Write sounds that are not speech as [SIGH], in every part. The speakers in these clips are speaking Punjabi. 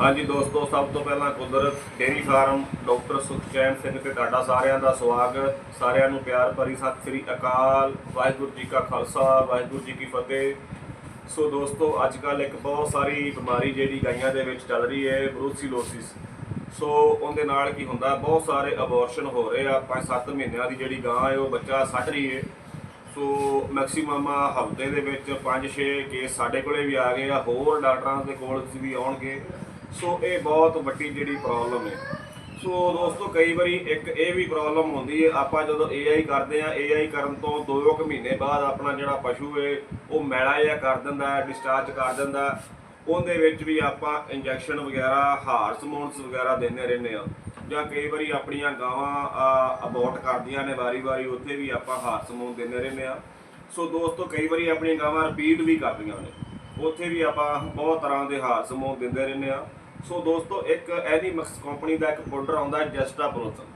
ਹਾਂਜੀ ਦੋਸਤੋ, ਸਭ ਤੋਂ ਪਹਿਲਾਂ Kudrat dairy farm, doctor Sukhchain Singh ਤੇ ਤੁਹਾਡਾ ਸਾਰਿਆਂ ਦਾ ਸਵਾਗਤ। ਸਾਰਿਆਂ ਨੂੰ ਪਿਆਰ ਭਰੀ ਸਤਿ ਸ੍ਰੀ ਅਕਾਲ। ਵਾਹਿਗੁਰੂ ਜੀ ਕਾ ਖਾਲਸਾ, ਵਾਹਿਗੁਰੂ ਜੀ ਕੀ ਫਤਿਹ। ਸੋ ਦੋਸਤੋ ਅੱਜ ਕੱਲ ਇੱਕ ਬਹੁਤ ਸਾਰੀ ਬਿਮਾਰੀ ਜਿਹੜੀ ਗਾਈਆਂ ਦੇ ਵਿੱਚ ਚੱਲ ਰਹੀ ਹੈ, ਬਰੂਸੀਲੋਸਿਸ। ਸੋ ਉਹਦੇ ਨਾਲ ਕੀ ਹੁੰਦਾ, ਬਹੁਤ ਸਾਰੇ ਅਬੋਰਸ਼ਨ ਹੋ ਰਹੇ ਆ। 5-7 ਮਹੀਨਿਆਂ ਦੀ ਜਿਹੜੀ ਗਾਂ ਹੈ, ਉਹ ਬੱਚਾ ਛੱਡ ਰਹੀ ਹੈ। ਸੋ ਮੈਕਸਿਮਮ ਹਫ਼ਤੇ ਦੇ ਵਿੱਚ 5-6 ਕੇਸ ਸਾਡੇ ਕੋਲੇ ਵੀ ਆ ਗਏ ਆ। ਹੋਰ ਡਾਕਟਰਾਂ ਦੇ ਕੋਲ ਵੀ ਆਉਣਗੇ। ਸੋ ਇਹ ਬਹੁਤ ਵੱਡੀ ਜਿਹੜੀ ਪ੍ਰੋਬਲਮ ਹੈ। ਸੋ ਦੋਸਤੋ, ਕਈ ਵਾਰੀ ਇੱਕ ਇਹ ਵੀ ਪ੍ਰੋਬਲਮ ਹੁੰਦੀ ਹੈ, ਆਪਾਂ ਜਦੋਂ AI ਕਰਦੇ ਆ AI ਕਰਨ ਤੋਂ 2 ਕੁ ਮਹੀਨੇ ਬਾਅਦ ਆਪਣਾ ਜਿਹੜਾ ਪਸ਼ੂ ਹੈ, ਉਹ ਮੈਲਾ ਜਿਹਾ ਕਰ ਦਿੰਦਾ ਹੈ ਡਿਸਚਾਰਜ ਕਰ ਦਿੰਦਾ ਉਹਦੇ ਵਿੱਚ ਵੀ ਆਪਾਂ ਇੰਜੈਕਸ਼ਨ ਵਗੈਰਾ ਹਾਰਮੋਨਸ ਵਗੈਰਾ ਦਿੰਦੇ ਰਹਿੰਦੇ ਆ ਜਾਂ ਕਈ ਵਾਰੀ ਆਪਣੀਆਂ ਗਾਵਾਂ ਅਬੋਰਟ ਕਰਦੀਆਂ ਨੇ ਵਾਰੀ-ਵਾਰੀ, ਉੱਥੇ ਵੀ ਆਪਾਂ ਹਾਰਮੋਨ ਦਿੰਦੇ ਰਹਿੰਦੇ ਆ ਸੋ ਦੋਸਤੋ, ਕਈ ਵਾਰੀ ਆਪਣੀਆਂ ਗਾਵਾਂ ਰਿਪੀਟ ਵੀ ਕਰਦੀਆਂ ਨੇ। ਉੱਥੇ ਵੀ ਆਪਾਂ ਬਹੁਤ ਤਰ੍ਹਾਂ ਦੇ ਹਾਰਮੋਨ ਦਿੰਦੇ ਰਹਿੰਦੇ ਆ ਸੋ ਦੋਸਤੋ, ਇੱਕ ਐਨੀਮੈਕਸ ਕੰਪਨੀ ਦਾ ਇੱਕ ਪਾਊਡਰ ਆਉਂਦਾ ਹੈ ਜੈਸਟਾਪ੍ਰੋਜ਼ਨ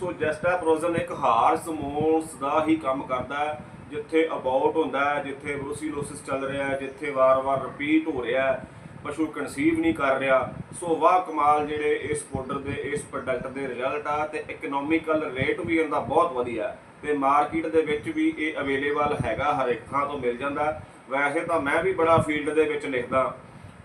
ਸੋ ਜੈਸਟਾ ਪ੍ਰੋਜ਼ਨ ਇੱਕ ਹਾਰਮੋਨਸ ਦਾ ਹੀ ਕੰਮ ਕਰਦਾ ਹੈ, ਜਿੱਥੇ ਅਬਾਊਟ ਹੁੰਦਾ ਹੈ, ਜਿੱਥੇ ਬਰੂਸੀਲੋਸਿਸ ਚੱਲ ਰਿਹਾ ਹੈ, ਜਿੱਥੇ ਵਾਰ-ਵਾਰ ਰਿਪੀਟ ਹੋ ਰਿਹਾ ਹੈ, ਪਸ਼ੂ ਕਨਸੀਵ ਨਹੀਂ ਕਰ ਰਿਹਾ। ਸੋ ਵਾਹ ਕਮਾਲ ਜਿਹੜੇ ਇਸ ਪਾਊਡਰ ਦੇ, ਇਸ ਪ੍ਰੋਡਕਟ ਦੇ ਰਿਜ਼ਲਟ ਆ ਤੇ ਇਕਨੋਮਿਕਲ ਰੇਟ ਵੀ ਇਹਦਾ ਬਹੁਤ ਵਧੀਆ ਹੈ। ਤੇ ਮਾਰਕੀਟ ਦੇ ਵਿੱਚ ਵੀ ਇਹ ਅਵੇਲੇਬਲ ਹੈਗਾ, ਹਰ ਇੱਕ ਥਾਂ ਤੋਂ ਮਿਲ ਜਾਂਦਾ ਵੈਸੇ ਤਾਂ ਮੈਂ ਵੀ ਬੜਾ ਫੀਲਡ ਦੇ ਵਿੱਚ ਲਿਖਦਾ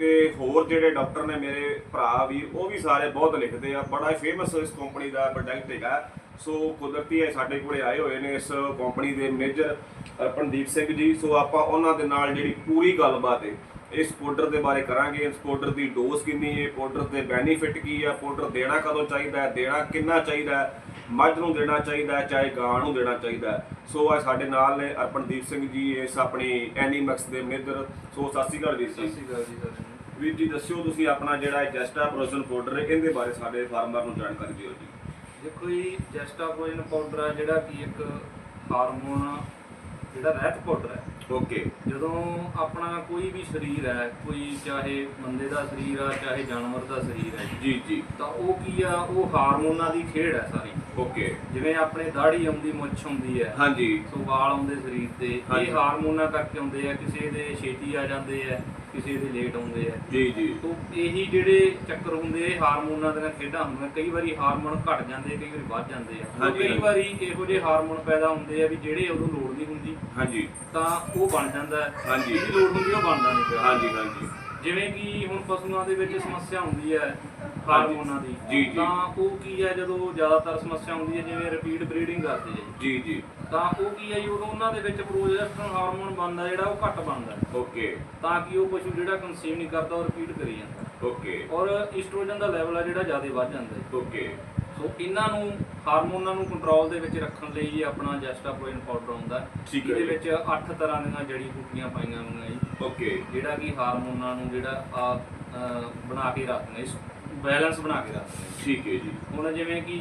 ਤੇ ਹੋਰ ਜਿਹੜੇ ਡਾਕਟਰ ਨੇ ਮੇਰੇ ਭਰਾ ਵੀ, ਉਹ ਵੀ ਸਾਰੇ ਬਹੁਤ ਲਿਖਦੇ ਆ, ਬੜਾ ਫੇਮਸ ਇਸ ਕੰਪਨੀ ਦਾ ਪ੍ਰੋਡਕਟ ਹੈਗਾ। ਸੋ ਕੁਦਰਤੀ ਹੈ ਸਾਡੇ ਕੋਲੇ ਆਏ ਹੋਏ ਨੇ ਇਸ ਕੰਪਨੀ ਦੇ ਮੇਜਰ ਅਰਪਨਦੀਪ ਸਿੰਘ ਜੀ। ਸੋ ਆਪਾਂ ਉਹਨਾਂ ਦੇ ਨਾਲ ਜਿਹੜੀ ਪੂਰੀ ਗੱਲਬਾਤ ਹੈ, ਇਸ ਪਾਊਡਰ ਦੇ ਬਾਰੇ ਕਰਾਂਗੇ। ਇਸ ਪਾਊਡਰ ਦੀ ਡੋਜ਼ ਕਿੰਨੀ ਹੈ ਪਾਊਡਰ ਦੇ ਬੈਨੀਫਿਟ ਕੀ ਹੈ ਪਾਊਡਰ ਦੇਣਾ ਕਦੋਂ ਚਾਹੀਦਾ ਹੈ, ਦੇਣਾ ਕਿੰਨਾ ਚਾਹੀਦਾ ਹੈ, ਮੱਝ ਨੂੰ ਦੇਣਾ ਚਾਹੀਦਾ ਹੈ, ਚਾਹੇ ਗਾਂ ਨੂੰ ਦੇਣਾ ਚਾਹੀਦਾ ਹੈ। ਸੋ ਆ ਸਾਡੇ ਨਾਲ ਨੇ ਅਰਪਣਦੀਪ ਸਿੰਘ ਜੀ, ਇਸ ਆਪਣੀ ਐਨੀਮੈਕਸ ਦੇ ਮੇਜਰ ਸੋ ਸਤਿ ਸ਼੍ਰੀ ਅਕਾਲ ਜੀ। ਸਤਿ ਸ਼੍ਰੀ ਅਕਾਲ ਜੀ ਵੀਰ ਜੀ ਦੱਸਿਓ ਤੁਸੀਂ ਆਪਣਾ ਜਿਹੜਾ ਜੈਸਟਾ ਪ੍ਰੋਜਨ ਪਾਊਡਰ ਹੈ ਇਹਦੇ ਬਾਰੇ ਸਾਡੇ ਫਾਰਮਰ ਨੂੰ ਜਾਣਕਾਰੀ ਦਿਓ ਜੀ। ਦੇਖੋ ਜੀ ਜੈਸਟਾਪੋਇਨ ਪਾਊਡਰ ਆ ਜਿਹੜਾ ਕਿ ਇੱਕ ਹਾਰਮੋਨ ਜਿਹੜਾ ਰਹਿਤ ਪਾਊਡਰ ਹੈ। ਓਕੇ। ਜਦੋਂ ਆਪਣਾ ਕੋਈ ਵੀ ਸਰੀਰ ਹੈ ਕੋਈ ਚਾਹੇ ਬੰਦੇ ਦਾ ਸਰੀਰ ਆ ਚਾਹੇ ਜਾਨਵਰ ਦਾ ਸਰੀਰ ਹੈ ਜੀ ਜੀ। ਤਾਂ ਉਹ ਕੀ ਆ ਉਹ ਹਾਰਮੋਨਾਂ ਦੀ ਖੇਡ ਹੈ ਸਾਰੀ। ਓਕੇ। ਜਿਵੇਂ ਆਪਣੇ ਦਾੜੀ ਆਉਂਦੀ ਮੁੱਛ ਹੁੰਦੀ ਹੈ ਹਾਂਜੀ। ਸੋ ਵਾਲ ਆਉਂਦੇ ਸਰੀਰ ਤੇ। ਇਹ ਹਾਰਮੋਨਾਂ ਕਰਕੇ ਆਉਂਦੇ ਆ ਕਿਸੇ ਦੇ ਛੇਤੀ ਆ ਜਾਂਦੇ ਆ ਕਿਸੇ ਦੇ ਲੇਟ ਆਉਂਦੇ ਆ। ਜੀ ਜੀ। ਤੋ ਇਹੀ ਜਿਹੜੇ ਚੱਕਰ ਹੁੰਦੇ ਇਹ ਹਾਰਮੋਨਾਂ ਦੀਆਂ ਖੇਡਾਂ ਹੁੰਦੀਆਂ ਕਈ ਵਾਰੀ ਹਾਰਮੋਨ ਘਟ ਜਾਂਦੇ ਕਈ ਵਾਰੀ ਵੱਧ ਜਾਂਦੇ ਆ। ਕਈ। ਵਾਰੀ ਇਹੋ ਜਿਹੇ ਹਾਰਮੋਨ ਪੈਦਾ ਹੁੰਦੇ ਆ ਵੀ ਜਿਹੜੇ ਉਦੋਂ ਲੋੜ ਨਹੀਂ ਹੁੰਦੀ ਹਾਂਜੀ। ਤਾਂ ਉਹ ਬਣ ਜਾਂਦਾ। ਹਾਂਜੀ। ਜਿਹਦੀ ਲੋੜ ਹੁੰਦੀ ਉਹ ਬਣਦਾ ਨਹੀਂ। ਹਾਂਜੀ ਹਾਂਜੀ। ਜਿਵੇਂ ਕਿ ਹੁਣ ਪਸ਼ੂਆਂ ਦੇ ਵਿੱਚ ਸਮੱਸਿਆ ਹੁੰਦੀ ਹੈ ਹਾਰਮੋਨਾਂ ਦੀ ਜੀ, ਜੀ। ਤਾਂ ਉਹ ਕੀ ਹੈ ਜਦੋਂ ਜ਼ਿਆਦਾਤਰ ਸਮੱਸਿਆ ਹੁੰਦੀ ਹੈ ਜਿਵੇਂ ਰਿਪੀਟ ਬਰੀਡਿੰਗ ਕਰਦੇ ਜੀ ਜੀ ਜੀ। ਤਾਂ ਉਹ ਕੀ ਹੈ ਜੀ ਉਦੋਂ ਉਹਨਾਂ ਦੇ ਵਿੱਚ ਪ੍ਰੋਜੈਸਟਰਨ ਹਾਰਮੋਨ ਬਣਦਾ ਜਿਹੜਾ ਉਹ ਘੱਟ ਬਣਦਾ ਓਕੇ। ਤਾਂ ਕਿ ਉਹ ਪਸ਼ੂ ਜਿਹੜਾ ਕਨਸੀਵ ਨਹੀਂ ਕਰਦਾ ਉਹ ਰਿਪੀਟ ਕਰੀ ਜਾਂਦਾ ਓਕੇ। ਔਰ ਈਸਟ੍ਰੋਜਨ ਦਾ ਲੈਵਲ ਆ ਜਿਹੜਾ ਜ਼ਿਆਦਾ ਵੱਧ ਜਾਂਦਾ ਹੈ। ਓਕੇ। ਸੋ ਇਹਨਾਂ ਨੂੰ ਹਾਰਮੋਨਾਂ ਨੂੰ ਕੰਟਰੋਲ ਦੇ ਵਿੱਚ ਰੱਖਣ ਲਈ ਇਹ ਆਪਣਾ ਜੈਸਟਾਪੋਇਨ ਪਾਊਡਰ ਆਉਂਦਾ ਹੈ। ਠੀਕ ਹੈ ਇਹਦੇ ਜੀ। ਵਿੱਚ 8 ਤਰ੍ਹਾਂ ਦੀਆਂ ਜੜੀ ਬੂਟੀਆਂ ਪਾਈਆਂ ਹੋਈਆਂ ਜੀ। ਓਕੇ ਜਿਹੜਾ ਕਿ ਹਾਰਮੋਨਾਂ ਨੂੰ ਜਿਹੜਾ ਆ ਅ, ਬਣਾ ਕੇ ਰੱਖਦੇ ਇਸ ਬੈਲੈਂਸ ਬਣਾ ਕੇ ਰੱਖਦੇ ਨੇ। ਠੀਕ ਹੈ ਜੀ ਹੁਣ ਜਿਵੇਂ ਕਿ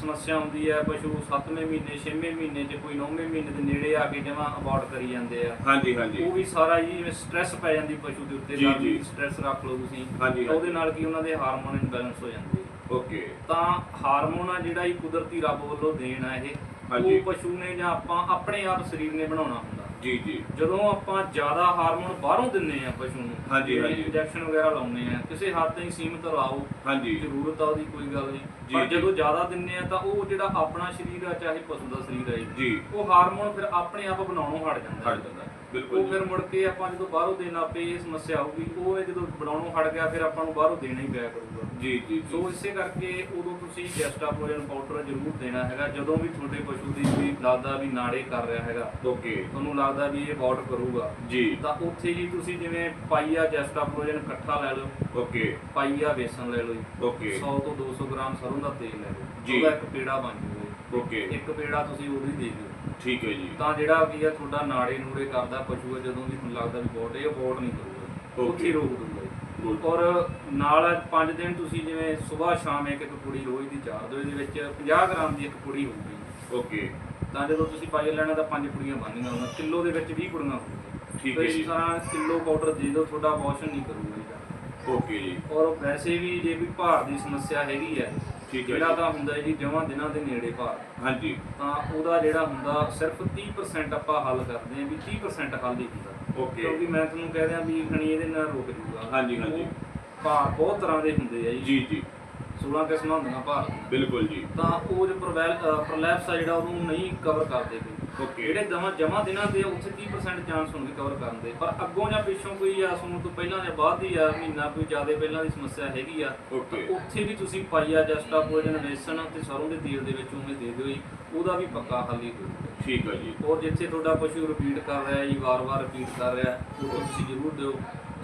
ਸਮੱਸਿਆ ਹੁੰਦੀ ਹੈ ਪਸ਼ੂ 7ਵੇਂ ਮਹੀਨੇ 6ਵੇਂ ਮਹੀਨੇ 'ਚ ਕੋਈ 9ਵੇਂ ਮਹੀਨੇ ਦੇ ਨੇੜੇ ਆ ਕੇ ਜਮਾ ਅਬਾਰਟ ਕਰੀ ਜਾਂਦੇ ਆ ਹਾਂਜੀ ਹਾਂਜੀ ਉਹ ਵੀ ਸਾਰਾ ਜੀ ਜਿਵੇਂ ਸਟ੍ਰੈਸ ਪੈ ਜਾਂਦੀ ਪਸ਼ੂ ਦੇ ਉੱਤੇ ਜੀ, ਜਾਂ ਜੀ। ਸਟ੍ਰੈਸ ਰੱਖ ਲਓ ਤੁਸੀਂ ਹਾਂਜੀ, ਤਾਂ ਉਹਦੇ ਨਾਲ ਕੀ ਉਹਨਾਂ ਦੇ ਹਾਰਮੋਨ ਇੰਬੈਲੈਂਸ ਹੋ ਜਾਂਦੇ ਆ। ਓਕੇ ਤਾਂ ਹਾਰਮੋਨ ਆ ਜਿਹੜਾ ਹੀ ਕੁਦਰਤੀ ਰੱਬ ਵੱਲੋਂ ਦੇਣ ਆ ਇਹ ਹਾਂਜੀ। ਉਹ ਪਸ਼ੂ ਨੇ ਜਾਂ ਆਪਾਂ ਆਪਣੇ ਆਪ ਸਰੀਰ ਨੇ ਬਣਾਉਣਾ ਹੁੰਦਾ ਜੀ ਜੀ। ਜਦੋਂ ਆਪਾਂ ਜ਼ਿਆਦਾ ਹਾਰਮੋਨ ਬਾਹਰੋਂ ਦਿੰਨੇ ਆ ਪਸ਼ੂ ਨੂੰ ਹਾਂਜੀ, ਹਾਂਜੀ। ਇੰਜੈਕਸ਼ਨ ਵਗੈਰਾ ਲਾਉਨੇ ਆ ਕਿਸੇ ਹੱਦ ਤਾਈਂ ਸੀਮਿਤ ਲਾਓ ਹਾਂਜੀ। ਜ਼ਰੂਰਤ ਆ ਉਹਦੀ ਕੋਈ ਗੱਲ ਨਹੀਂ। ਜੀ, ਪਰ ਜੀ। ਜਦੋਂ ਜ਼ਿਆਦਾ ਦਿੰਨੇ ਆ ਤਾਂ ਉਹ ਜਿਹੜਾ ਆਪਣਾ ਸਰੀਰ ਆ ਚਾਹੇ ਪਸ਼ੂ ਦਾ ਸਰੀਰ ਆ ਜੀ, ਜੀ। ਉਹ ਹਾਰਮੋਨ ਫਿਰ ਆਪਣੇ ਆਪ ਬਣਾਉਣੋਂ ਹਟ ਜਾਂਦਾ ਹਟ ਜਾਂਦਾ ਉਹ ਜੀ। ਫਿਰ ਮੁੜ ਕੇ ਆਪਾਂ ਜਦੋਂ ਬਾਹਰੋਂ ਦੇਣਾ ਪਏ ਇਹ ਸਮੱਸਿਆ ਆਊਗੀ ਉਹ ਇਹ ਜਦੋਂ ਬਣਾਉਣੋਂ ਹਟ ਗਿਆ ਫਿਰ ਆਪਾਂ ਨੂੰ ਬਾਹਰੋਂ ਦੇਣਾ ਹੀ ਪਿਆ ਕਰੂਗਾ। ਜੀ ਜੀ ਸੋ ਜੀ ਇਸੇ ਕਰਕੇ ਉਦੋਂ ਤੁਸੀਂ ਜੈਸਟਾਪੋਇਨ ਪਾਊਡਰ ਜ਼ਰੂਰ ਦੇਣਾ ਹੈਗਾ ਜਦੋਂ ਵੀ ਤੁਹਾਡੇ ਪਸ਼ੂ ਦੀ ਵੀ ਲੱਗਦਾ ਵੀ ਨਾੜੇ ਕਰ ਰਿਹਾ ਹੈਗਾ ਓਕੇ। ਤੁਹਾਨੂੰ ਲੱਗਦਾ ਵੀ ਇਹ ਵਾਟ ਕਰੂਗਾ ਜੀ। ਤਾਂ ਉੱਥੇ ਹੀ ਤੁਸੀਂ ਜਿਵੇਂ ਪਾਈਆ ਜੈਸਟਾਪੋਇਨ ਇਕੱਠਾ ਲੈ ਲਓ। ਓਕੇ। ਪਾਈਆ ਬੇਸਨ ਲੈ ਲਓ ਜੀ। ਓਕੇ। 100 ਤੋਂ 200 ਗ੍ਰਾਮ ਸਰੋਂ ਦਾ ਤੇਲ ਲੈ ਜੀ। ਲਓ ਉਹਦਾ ਇੱਕ ਪੇੜਾ ਬਣ ਜੂਗਾ ਜੀ। ਓਕੇ। ਇੱਕ ਪੇੜਾ ਤੁਸੀਂ ਉਹਦੀ ਦੇ ਦਿਓ। ਠੀਕ ਹੈ ਜੀ। ਤਾਂ ਜਿਹੜਾ ਕੀ ਆ ਤੁਹਾਡਾ ਨਾੜੇ ਨੂੜੇ ਕਰਦਾ ਪਸ਼ੂ ਆ ਜਦੋਂ ਵੀ ਤੁਹਾਨੂੰ ਲੱਗਦਾ ਵੀ ਵੋਟ ਇਹ ਵੋਟ ਨਹੀਂ ਕਰੂਗਾ. ਉੱਥੇ ਹੀ ਰੋਕ ਦੂਗਾ ਜੀ. ਔਰ ਨਾਲ 5 ਦਿਨ ਤੁਸੀਂ ਜਿਵੇਂ ਸਵੇਰ ਸ਼ਾਮ ਇੱਕ ਇੱਕ ਕੁੜੀ ਰੋਜ਼ ਦੀ ਚਾਰ ਦਿਓ ਇਹਦੇ ਵਿੱਚ 50 ਗ੍ਰਾਮ ਦੀ ਇੱਕ ਕੁੜੀ ਹੋਊਗੀ। ਓਕੇ ਤਾਂ ਜਦੋਂ ਤੁਸੀਂ ਪਾਈ ਲੈਣਾ ਤਾਂ ਪੰਜ ਕੁੜੀਆਂ ਬਣਨੀਆਂ ਉਹਨਾਂ ਕਿਲੋ ਦੇ ਵਿੱਚ 20 ਕੁੜੀਆਂ ਹੋਣਗੀਆਂ। ਠੀਕ ਹੈ ਇਸ ਜੀ। ਤਰ੍ਹਾਂ ਕਿਲੋ ਪਾਊਡਰ ਦੇ ਦਿਓ ਤੁਹਾਡਾ ਵਾਸ਼ਨ ਨਹੀਂ ਕਰੂਗਾ ਇਹਦਾ ਓਕੇ ਜੀ। ਔਰ ਵੈਸੇ ਵੀ ਜੇ ਕੋਈ ਭਾਰ ਦੀ ਸਮੱਸਿਆ ਹੈਗੀ ਹੈ ਠੀਕ ਹੈ ਜਿਹੜਾ ਜੀ। ਤਾਂ ਹੁੰਦਾ ਜੀ ਜਮਾਂ ਦਿਨਾਂ ਦੇ ਨੇੜੇ ਭਾਰ। ਹਾਂਜੀ। ਤਾਂ ਉਹਦਾ ਜਿਹੜਾ ਹੁੰਦਾ ਸਿਰਫ 30% ਆਪਾਂ ਹੱਲ ਕਰਦੇ ਹਾਂ ਵੀ 30% ਹੱਲ ਹੀ ਹੁੰਦਾ। ਓਕੇ ਕਿਉਂਕਿ ਮੈਂ ਤੁਹਾਨੂੰ ਕਹਿ ਰਿਹਾ ਵੀ ਹਣੀ ਇਹਦੇ ਨਾਲ ਰੁਕ ਜੂਗਾ। ਹਾਂਜੀ, ਹਾਂਜੀ। ਭਾਰ ਬਹੁਤ ਤਰ੍ਹਾਂ ਦੇ ਹੁੰਦੇ ਆ ਜੀ। ਜੀ ਜੀ। 16 ਕਿਸਮਾਂ ਹੁੰਦੀਆਂ ਭਾਰ। ਦੀਆਂ। ਬਿਲਕੁਲ ਜੀ। ਤਾਂ ਉਹ ਜੋ ਪ੍ਰੋਲੈਪਸ ਆ ਜਿਹੜਾ ਉਹਨੂੰ ਨਹੀਂ ਕਵਰ ਕਰਦੇ ਕੋਈ। ਜਿਹੜੇ ਜਮਾ ਜਮਾ ਦਿਨਾਂ ਤੇ ਉੱਥੇ 30% ਚਾਂਸ ਹੋਣਗੇ ਕਵਰ ਕਰਨ ਦੇ। ਪਰ ਅੱਗੋਂ ਜਾਂ ਪਿੱਛੋਂ ਕੋਈ ਆ ਸੁਣਨ ਤੋਂ ਪਹਿਲਾਂ ਜਾਂ ਬਾਅਦ ਦੀ ਆ ਮਹੀਨਾ ਕੋਈ ਜ਼ਿਆਦਾ ਪਹਿਲਾਂ ਦੀ ਸਮੱਸਿਆ ਹੈਗੀ ਆ ਉੱਥੇ ਵੀ ਤੁਸੀਂ ਪਾਈਆ ਜਸਟਾ ਪੋਇਜਨ ਰੇਸਨ ਤੇ ਸਰੋਂ ਦੇ ਤੇਲ ਦੇ ਵਿੱਚ ਉਵੇਂ ਦੇ ਦਿਓ ਜੀ। ਉਹਦਾ ਵੀ ਪੱਕਾ ਹੱਲ ਹੀ ਹੋਊਗਾ। ਠੀਕ ਹੈ ਜੀ। ਔਰ ਜਿੱਥੇ ਤੁਹਾਡਾ ਪਸ਼ੂ ਰਿਪੀਟ ਕਰ ਰਿਹਾ ਜੀ ਵਾਰ-ਵਾਰ ਰਿਪੀਟ ਕਰ ਰਿਹਾ ਉਹ ਤੁਸੀਂ ਜ਼ਰੂਰ ਦਿਓ।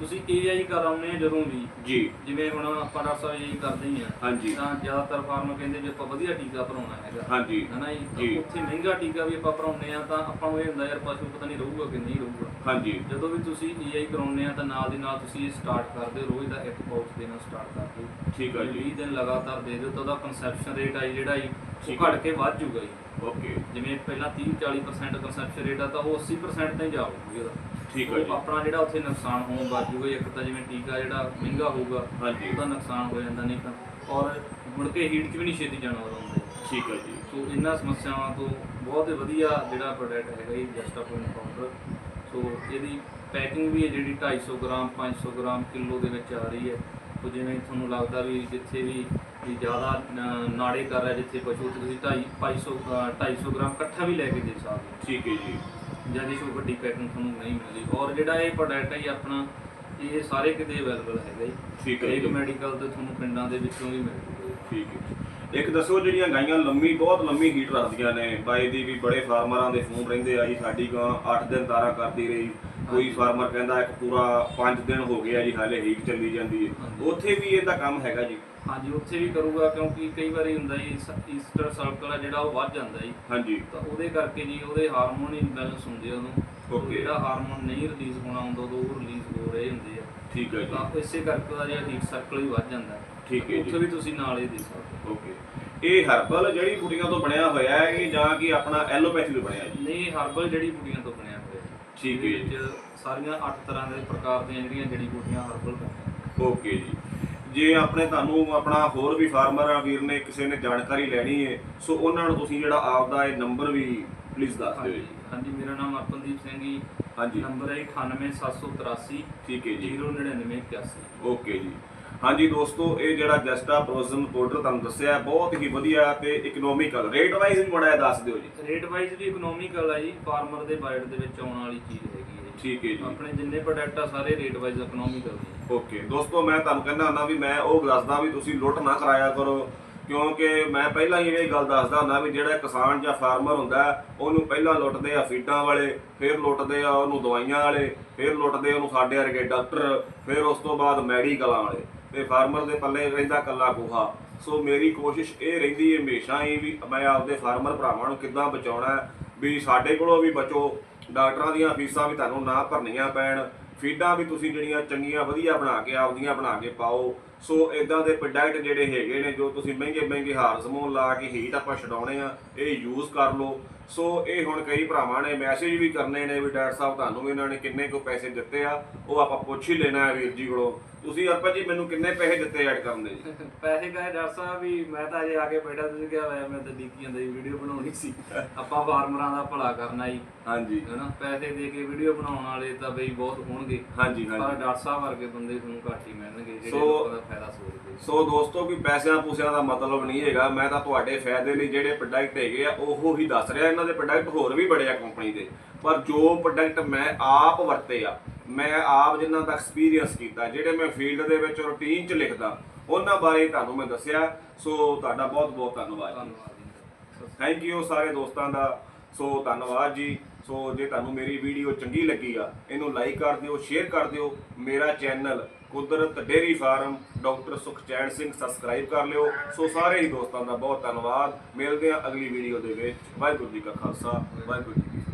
ਤੁਸੀਂ ਏਆਈ ਕਰਾਉਨੇ ਆ ਜਦੋਂ ਵੀ। ਜੀ। ਜਿਵੇਂ ਹੁਣ ਆਪਾਂ ਡਾਕਟਰ ਸਾਹਿਬ ਏਆਈ ਕਰਦੇ ਹੀ ਆ। ਹਾਂਜੀ। ਤਾਂ ਜ਼ਿਆਦਾਤਰ ਫਾਰਮ ਕਹਿੰਦੇ ਜੇ ਆਪਾਂ ਵਧੀਆ ਟੀਕਾ ਭਰਾਉਣਾ ਹੈਗਾ। ਹਾਂਜੀ। ਹਨਾ ਜੀ? ਜੀ। ਉੱਥੇ ਮਹਿੰਗਾ ਟੀਕਾ ਵੀ ਆਪਾਂ ਭਰਾਉਨੇ ਆ ਤਾਂ ਆਪਾਂ ਨੂੰ ਇਹ ਹੁੰਦਾ ਯਾਰ ਪਸ਼ੂ ਪਤਾ ਨਹੀਂ ਰਹੂਗਾ ਕਿ ਨਹੀਂ ਰਹੂਗਾ। ਹਾਂਜੀ। ਜਦੋਂ ਵੀ ਤੁਸੀਂ ਏਆਈ ਕਰਾਉਨੇ ਆ ਤਾਂ ਨਾਲ ਦੀ ਨਾਲ ਤੁਸੀਂ ਇਹ ਸਟਾਰਟ ਕਰ ਦਿਓ ਰੋਜ਼ ਦਾ ਇੱਕ ਬਾਕਸ ਦੇਣਾ ਸਟਾਰਟ ਕਰ ਦਿਓ ਠੀਕ ਹੈ ਜੀ। 20 ਦਿਨ ਲਗਾਤਾਰ ਦੇ ਦਿਓ ਤਾਂ ਉਹਦਾ ਕੰਸੈਪਸ਼ਨ ਰੇਟ ਆ ਜਿਹੜਾ ਜੀ ਉਹ ਹੈ। ਘਟ ਕੇ ਵੱਧ ਜਾਊਗਾ ਜੀ। ਓਕੇ। ਜਿਵੇਂ ਪਹਿਲਾਂ 30 40% ਕੰਸੈਪਸ਼ਨ ਰੇਟ ਆ ਤਾਂ ਉਹ 80% ਤੇ ਜਾਊਗੀ ਉਹਦਾ ਠੀਕ ਹੈ ਜੀ। ਆਪਣਾ ਜਿਹੜਾ ਉੱਥੇ ਨੁਕਸਾਨ ਹੋਣ ਵੱਧ ਜਾਊਗਾ ਇੱਕ ਤਾਂ ਜਿਵੇਂ ਟੀਕਾ ਜਿਹੜਾ ਮਹਿੰਗਾ ਹੋਊਗਾ ਹਾਂਜੀ। ਉਹਦਾ ਨੁਕਸਾਨ ਹੋ ਜਾਂਦਾ ਨਹੀਂ ਤਾਂ। ਔਰ ਮੁੜ ਕੇ ਹੀਟ 'ਚ ਵੀ ਨਹੀਂ ਛੇਤੀ ਜਾਨਵਰ ਆਉਂਦੇ। ਠੀਕ ਹੈ ਜੀ। ਸੋ ਇਹਨਾਂ ਸਮੱਸਿਆਵਾਂ ਤੋਂ ਬਹੁਤ ਹੀ ਵਧੀਆ ਜਿਹੜਾ ਪ੍ਰੋਡਕਟ ਹੈਗਾ ਇਹ ਜਸਟਾ ਪੁਆਇੰਟ ਪਾਊਡਰ ਸੋ ਇਹਦੀ ਪੈਕਿੰਗ ਵੀ ਹੈ ਜਿਹੜੀ 250 ਗ੍ਰਾਮ 500 ਗ੍ਰਾਮ ਕਿਲੋ ਦੇ ਵਿੱਚ ਆ ਰਹੀ ਹੈ। ਸੋ ਜਿਵੇਂ ਤੁਹਾਨੂੰ ਲੱਗਦਾ ਵੀ ਜਿੱਥੇ ਵੀ ਵੀ ਜ਼ਿਆਦਾ ਨਾੜੇ ਕਰ ਰਿਹਾ ਜਿੱਥੇ ਪਸ਼ੂ ਉੱਥੇ ਤੁਸੀਂ 250 500 250 ਗ੍ਰਾਮ ਇਕੱਠਾ ਵੀ ਲੈ ਕੇ ਦੇ ਸਕਦੇ ਹੋ। ਠੀਕ ਹੈ ਜੀ। ਜ਼ਿਆਦਾ ਕੋਈ ਵੱਡੀ ਪੈਕਿੰਗ ਤੁਹਾਨੂੰ ਨਹੀਂ ਮਿਲਦੀ। ਔਰ ਜਿਹੜਾ ਇਹ ਪ੍ਰੋਡਕਟ ਹੈ ਜੀ ਆਪਣਾ ਇਹ ਸਾਰੇ ਕਿਤੇ ਅਵੇਲੇਬਲ ਹੈਗਾ ਜੀ। ਠੀਕ ਹੈ ਇੱਕ ਮੈਡੀਕਲ ਤੇ ਤੁਹਾਨੂੰ ਪਿੰਡਾਂ ਦੇ ਵਿੱਚੋਂ ਵੀ ਮਿਲ ਜੂਗਾ ਠੀਕ ਹੈ ਇੱਕ ਦੱਸੋ ਜਿਹੜੀਆਂ ਗਾਈਆਂ ਲੰਮੀ ਬਹੁਤ ਲੰਮੀ ਹੀਟ ਰੱਖਦੀਆਂ ਨੇ। ਬਾਈ ਦੀ ਵੀ ਬੜੇ ਫਾਰਮਰਾਂ ਦੇ ਫੋਨ ਰਹਿੰਦੇ ਆ ਜੀ। ਸਾਡੀ ਗਾਂ 8 ਦਿਨ ਤਾਰਾ ਕਰਦੀ ਰਹੀ। ਕੋਈ। ਫਾਰਮਰ ਕਹਿੰਦਾ ਇੱਕ ਪੂਰਾ 5 ਦਿਨ ਹੋ ਗਏ ਆ ਜੀ ਹਾਲੇ ਹੀਟ ਚੱਲੀ ਜਾਂਦੀ ਹੈ। ਉੱਥੇ ਵੀ ਇਹਦਾ ਕੰਮ ਹੈਗਾ ਜੀ। ਹਾਂਜੀ ਉੱਥੇ ਵੀ ਕਰੂਗਾ ਕਿਉਂਕਿ ਕਈ ਵਾਰੀ ਹੁੰਦਾ ਜੀ ਈਸਟਰ ਸਰਕਲ ਆ ਜਿਹੜਾ ਉਹ ਵੱਧ ਜਾਂਦਾ ਜੀ ਹਾਂਜੀ ਤਾਂ ਉਹਦੇ ਕਰਕੇ ਜੀ ਉਹਦੇ ਹਾਰਮੋਨ ਇੰਬੈਲੈਂਸ ਹੁੰਦੇ ਆ ਉਦੋਂ Okay. ਜਿਹੜਾ ਹਾਰਮੋਨ ਨਹੀਂ ਰਿਲੀਜ਼ ਹੋਣਾ ਹੁੰਦਾ ਉਦੋਂ ਉਹ ਰਿਲੀਜ਼ ਹੋ ਰਹੇ ਹੁੰਦੇ ਆ ਠੀਕ ਹੈ ਜੀ ਤਾਂ ਇਸੇ ਕਰਕੇ ਉਹਦਾ ਜਿਹੜਾ ਹੀਟ ਸਰਕਲ ਵੀ ਵੱਧ ਜਾਂਦਾ। ਠੀਕ ਹੈ ਜੀ। ਉੱਥੇ ਵੀ ਤੁਸੀਂ ਨਾਲ ਹੀ ਦੇ ਸਕਦੇ। ਓਕੇ ਇਹ ਹਰਬਲ ਜਿਹੜੀ ਬੁਟੀਆਂ ਤੋਂ ਬਣਿਆ ਹੋਇਆ ਹੈ ਇਹ ਜਾਂ ਕਿ ਆਪਣਾ ਐਲੋਪੈਥੀ ਤੋਂ ਬਣਿਆ ਜੀ ਨਹੀਂ ਹਰਬਲ ਜੜੀ ਬੂਟੀਆਂ ਤੋਂ ਬਣਿਆ ਹੋਇਆ ਹੈ ਠੀਕ ਹੈ ਇਹਦੇ ਜੀ। ਵਿੱਚ ਸਾਰੀਆਂ 8 ਤਰ੍ਹਾਂ ਦੇ ਪ੍ਰਕਾਰ ਦੀਆਂ ਜਿਹੜੀਆਂ ਜੜੀ ਬੂਟੀਆਂ ਹਰਬਲ ਓਕੇ ਜੀ ਜੇ ਆਪਣੇ ਤੁਹਾਨੂੰ ਆਪਣਾ ਹੋਰ ਵੀ ਫਾਰਮਰ ਆ ਵੀਰ ਨੇ ਕਿਸੇ ਨੇ ਜਾਣਕਾਰੀ ਲੈਣੀ ਹੈ ਸੋ ਉਹਨਾਂ ਨੂੰ ਤੁਸੀਂ ਜਿਹੜਾ ਆਪਦਾ ਇਹ ਨੰਬਰ ਵੀ ਪਲੀਜ਼ ਦੱਸ ਦਿਓ ਜੀ। ਹਾਂਜੀ ਮੇਰਾ ਨਾਮ ਅਰਪਨਦੀਪ ਸਿੰਘ ਜੀ। ਹਾਂਜੀ। ਨੰਬਰ ਹੈ 98783 ਠੀਕ ਹੈ ਜੀ। 09981 ਓਕੇ ਜੀ। ਹਾਂਜੀ ਦੋਸਤੋ ਇਹ ਜਿਹੜਾ ਜਸਟਾ ਪ੍ਰੋਜ਼ਨ ਪਾਊਡਰ ਤੁਹਾਨੂੰ ਦੱਸਿਆ ਬਹੁਤ ਹੀ ਵਧੀਆ ਤੇ ਇਕਨੋਮਿਕਲ ਰੇਟ ਵਾਈਜ਼ ਵੀ ਬੜਾ ਦੱਸ ਦਿਓ ਜੀ। ਰੇਟ ਵਾਈਜ਼ ਵੀ ਇਕਨੋਮਿਕਲ ਹੈ ਜੀ ਫਾਰਮਰ ਦੇ ਬਾਈਟ ਦੇ ਵਿੱਚ ਆਉਣ ਵਾਲੀ ਚੀਜ਼ ਹੈਗੀ ਹੈ ਠੀਕ ਹੈ ਜੀ। ਆਪਣੇ ਜਿੰਨੇ ਪ੍ਰੋਡਕਟ ਆ ਸਾਰੇ ਰੇਟ ਵਾਈਜ਼ ਇਕਨੋਮਿਕਲ ਨੇ। ਓਕੇ ਦੋਸਤੋ ਮੈਂ ਤੁਹਾਨੂੰ ਕਹਿੰਦਾ ਹੁੰਦਾ ਵੀ ਮੈਂ ਉਹ ਦੱਸਦਾ ਵੀ ਤੁਸੀਂ ਲੁੱਟ ਨਾ ਕਰਾਇਆ ਕਰੋ ਕਿਉਂਕਿ ਮੈਂ ਪਹਿਲਾਂ ਹੀ ਇਹ ਗੱਲ ਦੱਸਦਾ ਹੁੰਦਾ ਵੀ ਜਿਹੜਾ ਕਿਸਾਨ ਜਾਂ ਫਾਰਮਰ ਹੁੰਦਾ ਉਹਨੂੰ ਪਹਿਲਾਂ ਲੁੱਟਦੇ ਆ ਫੀਡਾਂ ਵਾਲੇ ਫਿਰ ਲੁੱਟਦੇ ਆ ਉਹਨੂੰ ਦਵਾਈਆਂ ਵਾਲੇ ਫਿਰ ਲੁੱਟਦੇ ਉਹਨੂੰ ਸਾਡੇ ਵਰਗੇ ਡਾਕਟਰ ਫਿਰ ਉਸ ਤੋਂ ਬਾਅਦ ਮੈਡੀਕਲਾਂ ਵਾਲੇ। ਤੇ ਫਾਰਮਰ ਦੇ ਪੱਲੇ ਰਹਿੰਦਾ ਕੱਲਾ ਗੋਹਾ। ਸੋ ਮੇਰੀ ਕੋਸ਼ਿਸ਼ ਇਹ ਰਹਿੰਦੀ ਹੈ ਹਮੇਸ਼ਾ ਹੀ ਵੀ ਮੈਂ ਆਪਦੇ ਫਾਰਮਰ ਭਰਾਵਾਂ ਨੂੰ ਕਿੱਦਾਂ ਬਚਾਉਣਾ ਵੀ ਸਾਡੇ ਕੋਲੋਂ ਵੀ ਬਚੋ, ਡਾਕਟਰਾਂ ਦੀਆਂ ਫੀਸਾਂ ਵੀ ਤੁਹਾਨੂੰ ਨਾ ਭਰਨੀਆਂ ਪੈਣ, ਫੀਡਾਂ ਵੀ ਤੁਸੀਂ ਜਿਹੜੀਆਂ ਚੰਗੀਆਂ, ਵਧੀਆ ਬਣਾ ਕੇ, ਆਪਦੀਆਂ ਬਣਾ ਕੇ ਪਾਓ। ਸੋ ਇਦਾਂ ਦੇ ਪ੍ਰੋਡਕਟ ਜਿਹੜੇ ਹੈਗੇ ਨੇ ਜੋ ਤੁਸੀਂ ਮਹਿੰਗੇ ਮਹਿੰਗੇ ਹਾਰਮੋਨ ਲਾ ਕੇ ਹੀਟ ਆਪਾਂ ਛਡਾਉਣੇ ਆ ਇਹ ਯੂਜ਼ ਕਰ ਲਓ। ਸੋ ਇਹ ਹੁਣ ਕਈ ਭਰਾਵਾਂ ਨੇ ਮੈਸੇਜ ਵੀ ਕਰਨੇ ਨੇ ਵੀ ਡਾਕਟਰ ਸਾਹਿਬ ਤੁਹਾਨੂੰ ਵੀ ਇਹਨਾਂ ਨੇ ਕਿੰਨੇ ਕੁ ਪੈਸੇ ਦਿੱਤੇ ਆ ਉਹ ਆਪਾਂ ਪੁੱਛ ਹੀ ਲੈਣਾ ਹੈ ਵੀਰ ਜੀ ਕੋਲੋਂ। ਤੁਸੀਂ ਆਪਾਂ ਜੀ ਮੈਨੂੰ ਕਿੰਨੇ ਪੈਸੇ ਦਿੱਤੇ ਐਡ ਕਰਨ ਦੇ ਜੀ? [LAUGHS] ਪੈਸੇ ਕਹੇ ਡਾਕਟਰ ਸਾਹਿਬ ਵੀ ਮੈਂ ਤਾਂ ਅਜੇ ਆ ਕੇ ਬੈਠਾ ਤੁਸੀਂ ਕਿਹਾ ਹੋਇਆ ਮੈਂ ਤਾਂ ਡੀਕੀ ਜਾਂਦਾ ਵੀਡੀਓ ਬਣਾਉਣੀ ਸੀ। [LAUGHS] ਆਪਾਂ ਫਾਰਮਰਾਂ ਦਾ ਭਲਾ ਕਰਨਾ ਜੀ। ਹਾਂਜੀ। ਹੈਨਾ ਪੈਸੇ ਦੇ ਕੇ ਵੀਡੀਓ ਬਣਾਉਣ ਵਾਲੇ ਤਾਂ ਬਈ ਬਹੁਤ ਹੋਣਗੇ। ਹਾਂਜੀ ਪਰ ਹਾਂਜੀ ਡਾਕਟਰ ਸਾਹਿਬ ਵਰਗੇ ਬੰਦੇ ਤੁਹਾਨੂੰ ਘੱਟ ਹੀ ਮਿਲਣਗੇ ਜਿਹੜੇ ਫਾਇਦਾ ਸੋਚਦੇ ਸੋ ਦੋਸਤੋ ਵੀ ਪੈਸਿਆਂ ਪੂਸਿਆਂ ਦਾ ਮਤਲਬ ਨਹੀਂ ਹੈਗਾ। ਮੈਂ ਤਾਂ ਤੁਹਾਡੇ ਫਾਇਦੇ ਲਈ ਜਿਹੜੇ ਪ੍ਰੋਡਕਟ ਹੈਗੇ ਆ ਉਹ ਹੀ ਦੱਸ ਰਿਹਾ। ਇਹਨਾਂ ਦੇ ਪ੍ਰੋਡਕਟ ਹੋਰ ਵੀ ਬੜੇ ਆ ਕੰਪਨੀ ਦੇ। ਪਰ ਜੋ ਪ੍ਰੋਡਕਟ ਮੈਂ ਆਪ ਵਰਤੇ ਆ ਮੈਂ ਆਪ ਜਿਨ੍ਹਾਂ ਦਾ ਐਕਸਪੀਰੀਅੰਸ ਕੀਤਾ ਜਿਹੜੇ ਮੈਂ ਫੀਲਡ ਦੇ ਵਿੱਚ ਰੂਟੀਨ 'ਚ ਲਿਖਦਾ ਉਹਨਾਂ ਬਾਰੇ ਤੁਹਾਨੂੰ ਮੈਂ ਦੱਸਿਆ। ਸੋ ਤੁਹਾਡਾ ਬਹੁਤ ਬਹੁਤ ਧੰਨਵਾਦ ਥੈਂਕ ਯੂ ਸਾਰੇ ਦੋਸਤਾਂ ਦਾ। ਸੋ ਧੰਨਵਾਦ ਜੀ। ਸੋ ਜੇ ਤੁਹਾਨੂੰ ਮੇਰੀ ਵੀਡੀਓ ਚੰਗੀ ਲੱਗੀ ਆ ਇਹਨੂੰ ਲਾਈਕ ਕਰ ਦਿਓ ਸ਼ੇਅਰ ਕਰ ਦਿਓ। ਮੇਰਾ channel Kudrat dairy farm doctor Sukhchain Singh subscribe ਕਰ ਲਿਓ। ਸੋ ਸਾਰੇ ਹੀ ਦੋਸਤਾਂ ਦਾ ਬਹੁਤ ਧੰਨਵਾਦ। ਮਿਲਦੇ ਹਾਂ ਅਗਲੀ ਵੀਡੀਓ ਦੇ ਵਿੱਚ। ਵਾਹਿਗੁਰੂ ਜੀ ਕਾ ਖਾਲਸਾ, ਵਾਹਿਗੁਰੂ ਜੀ ਕੀ